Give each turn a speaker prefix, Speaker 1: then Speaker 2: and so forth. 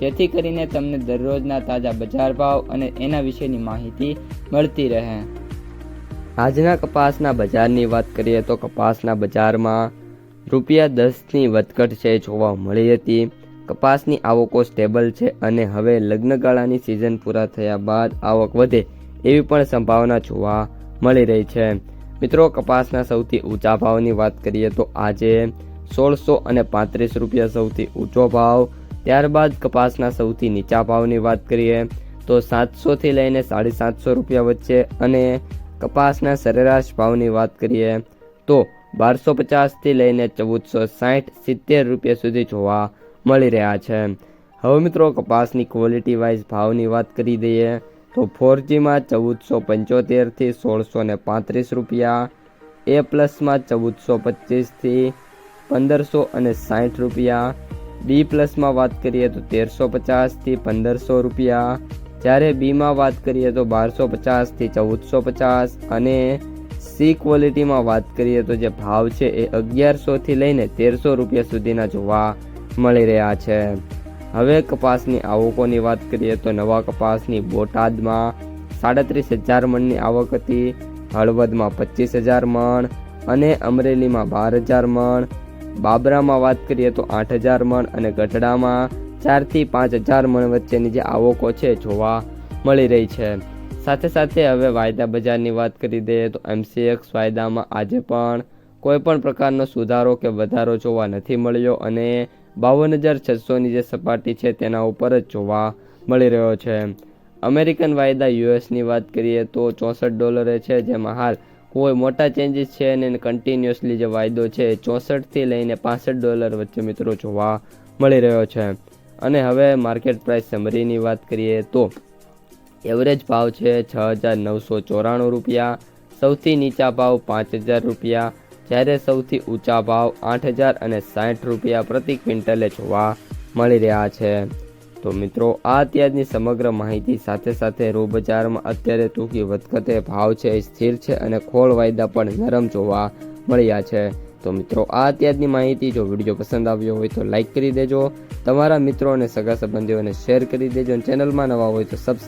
Speaker 1: જેથી કરીને તમને દરરોજના તાજા બજાર ભાવ અને એના વિશેની માહિતી મળતી રહે. આજના કપાસના બજારની વાત કરીએ તો કપાસના બજારમાં રૂપિયા દસની વધઘટ છે જોવા મળી હતી. કપાસની આવકો સ્ટેબલ છે અને હવે લગ્નગાળાની સિઝન પૂરા થયા બાદ આવક વધે એવી પણ સંભાવના જોવા મળી રહી છે. મિત્રો, કપાસના સૌથી ઊંચા ભાવની વાત કરીએ તો આજે સોળસો અને પાંત્રીસ રૂપિયા સૌથી ઊંચો ભાવ ત્યારબાદ કપાસના સૌથી નીચા ભાવની વાત કરીએ, તો સાતસોથી લઈને સાડી સાતસો રૂપિયા વચ્ચે અને કપાસના સરેરાશ ભાવની વાત કરીએ, તો બારસો પચાસથી લઈને ચૌદસો સાઠ સિત્તેર રૂપિયા સુધી જોવા મળી રહ્યા છે. હવે મિત્રો કપાસની ક્વોલિટી વાઇઝ ભાવની વાત કરી દઈએ, તો ફોરજીમાં ચૌદસો પંચોતેરથી સોળસો ને પાંત્રીસ રૂપિયા એ પ્લસમાં ચૌદસો પચીસથી પંદરસો અને સાઠ રૂપિયા બી પ્લસમાં વાત કરીએ તો તેરસો પચાસથી પંદરસો રૂપિયા. જ્યારે બીમાં વાત કરીએ તો બારસો પચાસથી ચૌદસો પચાસ. અને સી ક્વોલિટીમાં વાત કરીએ તો જે ભાવ છે એ અગિયારસોથી લઈને તેરસો રૂપિયા સુધીના જોવા મળી રહ્યા છે. હવે કપાસની આવકોની વાત કરીએ તો નવા કપાસની બોટાદમાં સાડત્રીસ હજાર મણની આવક હતી, હળવદમાં પચીસ હજાર મણ અને અમરેલીમાં બાર હજાર મણ. બાબરામાં વાત કરીએ તો આઠ હજાર મણ અને ગઢડામાં ચારથી પાંચ હજાર મણ વચ્ચેની જે આવકો છે જોવા મળી રહી છે. સાથે સાથે હવે વાયદા બજારની વાત કરી દઈએ તો એમસીએક્સ વાયદામાં આજે પણ કોઈ પણ પ્રકારનો સુધારો કે વધારો જોવા નથી મળ્યો અને બાવન હજાર છસોની જે સપાટી છે તેના ઉપર જ જોવા મળી રહ્યો છે. અમેરિકન વાયદા યુએસની વાત કરીએ તો ચોસઠ ડોલરે છે, જેમાં હાલ કોઈ મોટા ચેન્જીસ છે અને કન્ટિન્યુઅસલી જે વાયદો છે, ચોસઠથી લઈને પાસઠ ડોલર વચ્ચે મિત્રો જોવા મળી રહ્યો છે. અને હવે માર્કેટ પ્રાઇસ સમરીની વાત કરીએ તો એવરેજ ભાવ છે છ હજાર નવસો ચોરાણું રૂપિયા, સૌથી નીચા ભાવ પાંચ હજાર રૂપિયા, જ્યારે સૌથી ઊંચા ભાવ આઠ હજાર અને સાઠ રૂપિયા પ્રતિ ક્વિન્ટલે જોવા મળી રહ્યા છે. તો મિત્રો, આ અત્યારની સમગ્ર માહિતી સાથે સાથે રૂ બજારમાં અત્યારે ટૂંકી વધઘટે ભાવ છે, સ્થિર છે અને ખોળ વાયદા પણ નરમ જોવા મળ્યા છે. તો મિત્રો, આ અત્યારની માહિતી જો વીડિયો પસંદ આવ્યો હોય તો લાઇક કરી દેજો. તમારા મિત્રો અને સગા સંબંધીઓને શેર કરી દેજો અને ચેનલમાં નવા હોય તો સબસ્ક્રાઈબ